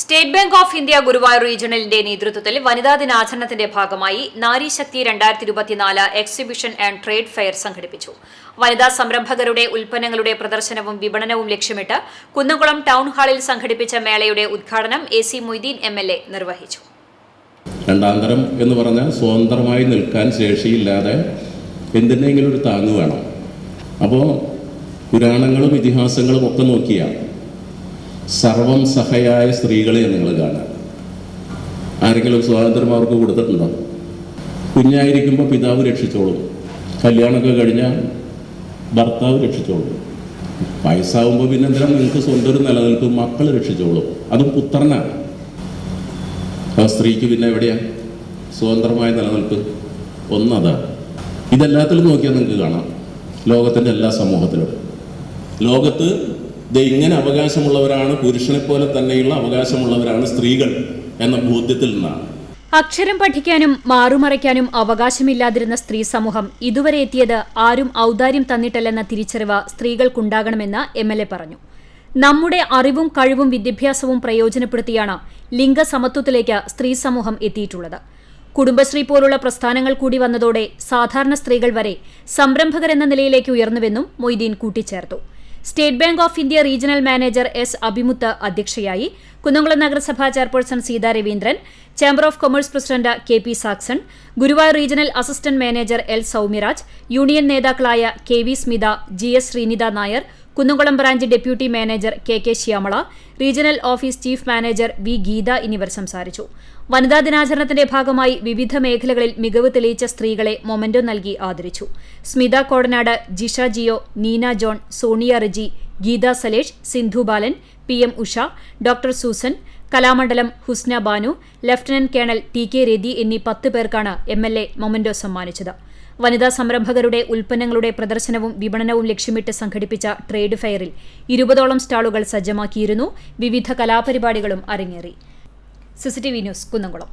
State Bank of India Guruvayur റീജിയണലിന്റെ നേതൃത്വത്തിൽ വനിതാ ദിനാചരണത്തിന്റെ ഭാഗമായി നാരീശക്തി രണ്ടായിരത്തി ഇരുപത്തിനാല് എക്സിബിഷൻ ആൻഡ് ട്രേഡ് ഫെയർ സംഘടിപ്പിച്ചു. വനിതാ സംരംഭകരുടെ ഉൽപ്പന്നങ്ങളുടെ പ്രദർശനവും വിപണനവും ലക്ഷ്യമിട്ട് കുന്നംകുളം ടൗൺ ഹാളിൽ സംഘടിപ്പിച്ച മേളയുടെ ഉദ്ഘാടനം A C Moideen M L A നിർവഹിച്ചു. രണ്ടാം തരം എന്ന് പറഞ്ഞാൽ സ്വതന്ത്രമായി നിൽക്കാൻ ശേഷിയില്ലാതെ എന്തിനെങ്കിലും ഒരു താങ്ങ് വേണം. അപ്പോൾ പുരാണങ്ങളും ഇതിഹാസങ്ങളും ഒക്കെ നോക്കിയാൽ സർവം സഹയായ സ്ത്രീകളെ നിങ്ങൾ കാണുക ആരെങ്കിലും സ്വാതന്ത്ര്യം അവർക്ക് കൊടുത്തിട്ടുണ്ടോ? കുഞ്ഞായിരിക്കുമ്പോൾ പിതാവ് രക്ഷിച്ചോളും. കല്യാണമൊക്കെ കഴിഞ്ഞാൽ ഭർത്താവ് രക്ഷിച്ചോളും. വയസ്സാവുമ്പോൾ പിന്നെ എന്തിനാ നിങ്ങൾക്ക് സ്വന്തം ഒരു നിലനിൽക്കും മക്കൾ രക്ഷിച്ചോളും? അതും പുത്രനാണ്. ആ സ്ത്രീക്ക് പിന്നെ എവിടെയാണ് സ്വതന്ത്രമായ നിലനിൽപ്പ് ഒന്നതാ. ഇതെല്ലാത്തിലും നോക്കിയാൽ നിങ്ങൾക്ക് കാണാം. ലോകത്തിന്റെ എല്ലാ സമൂഹത്തിലും. ലോകത്ത് ഇങ്ങനെ അവകാശമുള്ളവരാണ് പുരുഷനെ പോലെ തന്നെയുള്ള അവകാശമുള്ളവരാണ് സ്ത്രീകൾ എന്ന ബോധ്യത്തിൽ നിന്നാണ്. അക്ഷരം പഠിക്കാനും മാറുമറയ്ക്കാനും അവകാശമില്ലാതിരുന്ന സ്ത്രീ സമൂഹം ഇതുവരെ എത്തിയത് ആരും ഔദാര്യം തന്നിട്ടല്ലെന്ന തിരിച്ചറിവ് സ്ത്രീകൾക്കുണ്ടാകണമെന്ന് എം എൽ എ പറഞ്ഞു. നമ്മുടെ അറിവും കഴിവും വിദ്യാഭ്യാസവും പ്രയോജനപ്പെടുത്തിയാണ് ലിംഗസമത്വത്തിലേക്ക് സ്ത്രീ സമൂഹം എത്തിയിട്ടുള്ളത്. കുടുംബശ്രീ പോലുള്ള പ്രസ്ഥാനങ്ങൾ കൂടി വന്നതോടെ സാധാരണ സ്ത്രീകൾ വരെ സംരംഭകരെന്ന നിലയിലേക്ക് ഉയർന്നുവെന്നും മൊയ്തീൻ കൂട്ടിച്ചേർത്തു. State Bank of India regional manager S Abhimuth അധ്യക്ഷയായി. കുന്നംകുളം നഗരസഭാ chairperson Seetha Raveendran chamber of commerce president K P Saxon Guruvayur regional assistant manager L Soumyaraj union നേതാക്കളായ K V Smitha G S Sreenitha Nair Kunnamkulam branch deputy manager K K Shyamala regional office chief manager V Geetha എന്നിവർ സംസാരിച്ചു. വനിതാ ദിനാചരണത്തിന്റെ ഭാഗമായി വിവിധ മേഖലകളിൽ മികവ് തെളിയിച്ച സ്ത്രീകളെ മൊമന്റോ നൽകി ആദരിച്ചു. Smitha Kodanad Jisha Jio Neena John Sonia Riji Geetha Salesh Sindhu Balan P M Usha doctor Susan Kalamandalam Husna Banu lieutenant colonel T K Rathi എന്നീ പത്ത് പേർക്കാണ് എം എൽ എ മൊമന്റോ സമ്മാനിച്ചത്. വനിതാ സംരംഭകരുടെ ഉൽപ്പന്നങ്ങളുടെ പ്രദർശനവും വിപണനവും ലക്ഷ്യമിട്ട് സംഘടിപ്പിച്ച ട്രേഡ് ഫെയറിൽ ഇരുപതോളം സ്റ്റാളുകൾ സജ്ജമാക്കിയിരുന്നു വിവിധ കലാപരിപാടികളും അരങ്ങേറി. CCTV news Kunnamkulam.